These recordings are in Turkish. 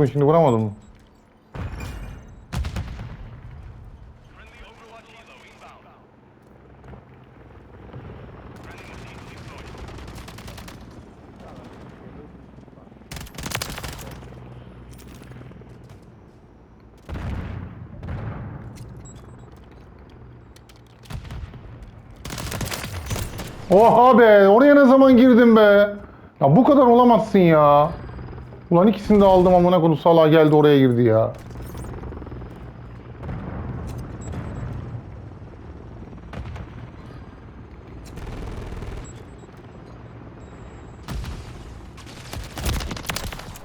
mı şimdi vuramadım mı? Oha be oraya ne zaman girdin be? Ya bu kadar olamazsın ya. Ulan ikisini de aldım amına koyayım Salah geldi oraya girdi ya.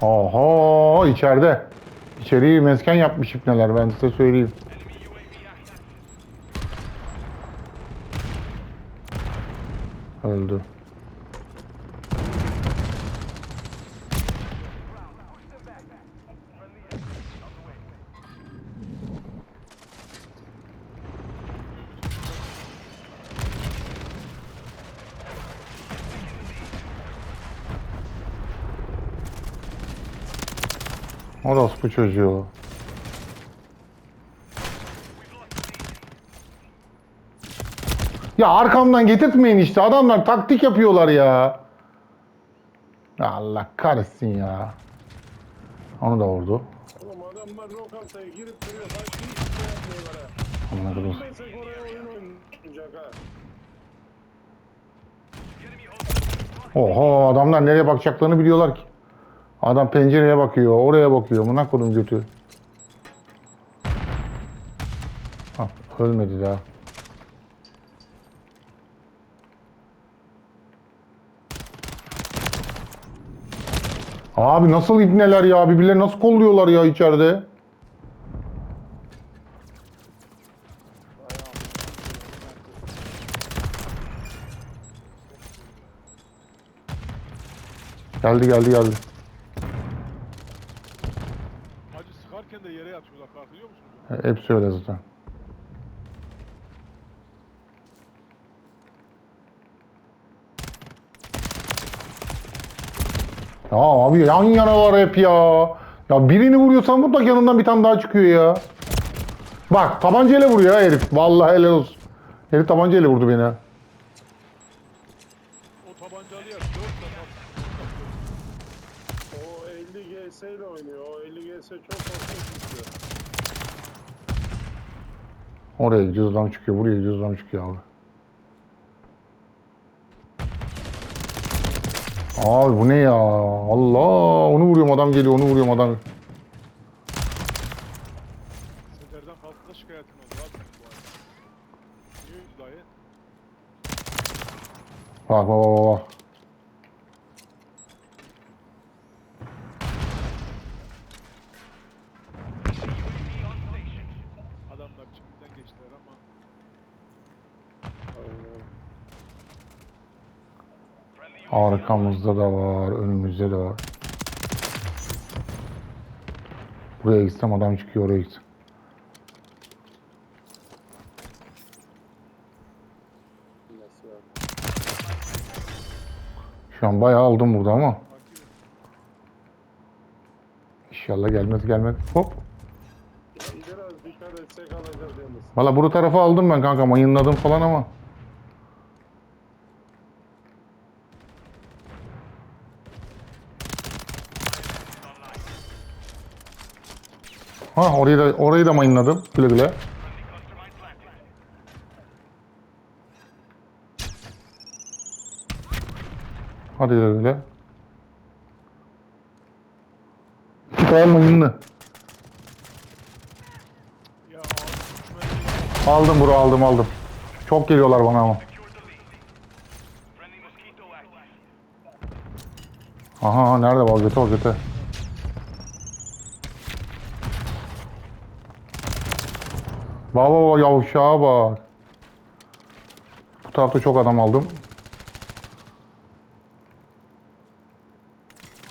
Oha içeride. İçeriği mesken yapmış ipneler ben size söyleyeyim. Öldü. Orospu çocuğu. Ya arkamdan getirtmeyin işte. Adamlar taktik yapıyorlar ya. Allah kahretsin ya. Onu da vurdu. Oğlum adamlar lokantaya girip duruyor. Başka hiçbir şey yapmıyorlar ha. Amına koyayım. Oraya oyun oynayacak ha. Oha adamlar nereye bakacaklarını biliyorlar ki. Adam pencereye bakıyor, oraya bakıyor. Buna kodum götü. Ha, ölmedi daha. Abi nasıl ibneler ya? Birbirlerini nasıl kolluyorlar ya içeride? Geldi geldi geldi. Hepsi öyle zaten. Ya abi yan yanalar hep ya. Ya birini vuruyorsan mutlaka yanından bir tane daha çıkıyor ya. Bak tabancayla vuruyor ha herif. Vallahi helal olsun. Herif tabancayla vurdu beni. ha. O tabancalı yer 4 defa. O 50 GS ile oynuyor. O 50 GS çok fazla çıkıyor. Oraya gidiyoruz adam çıkıyor. Buraya gidiyoruz adam çıkıyor abi. Abi bu ne ya? Allah onu vuruyorum adam geliyor onu vuruyorum adam. Sezer'den fazla şikayetim oldu abi bu arada. Niye öldü dayı? Bak bak bak bak. Adamlar çimden geçtiler ama Arkamızda da var, önümüzde de var. Buraya gitsem adam çıkıyor oraya gitsem. Şu an bayağı aldım burada ama. İnşallah gelmez gelmez. Hop. Valla bu tarafı aldım ben kanka mayınladım falan ama. Ha orayı da orayı da mayınladım. Güle güle. Hadi güle güle. Bir tane mayınlı. Aldım bro aldım aldım. Çok geliyorlar bana ama. Aha nerede var götü o götü. Baba baba yavşağa bak. Bu tarafta çok adam aldım.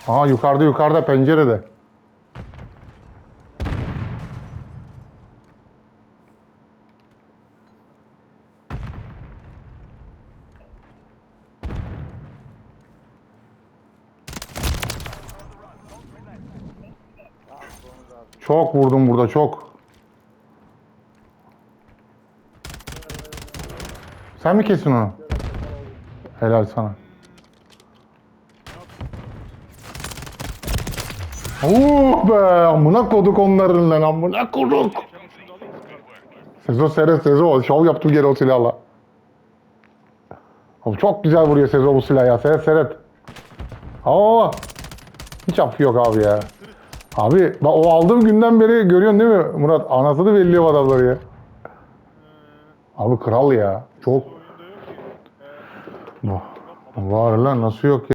Aha yukarıda yukarıda pencerede. Çok vurdum burada çok. Sen mi kesin onu? Helal sana. Uh be amına koduk onların lan amına koduk. Sezo seyret Sezo. Şov yaptım geri o silahla. Abi çok güzel vuruyor Sezo bu silah ya. Seyret seyret. Aa, hiç affı yok abi ya. Abi bak o aldığım günden beri görüyorsun değil mi Murat? Anasını belliyor adamları ya. Abi kral ya. Çok Oyunda yok ki. Ee, var lan nasıl yok ya.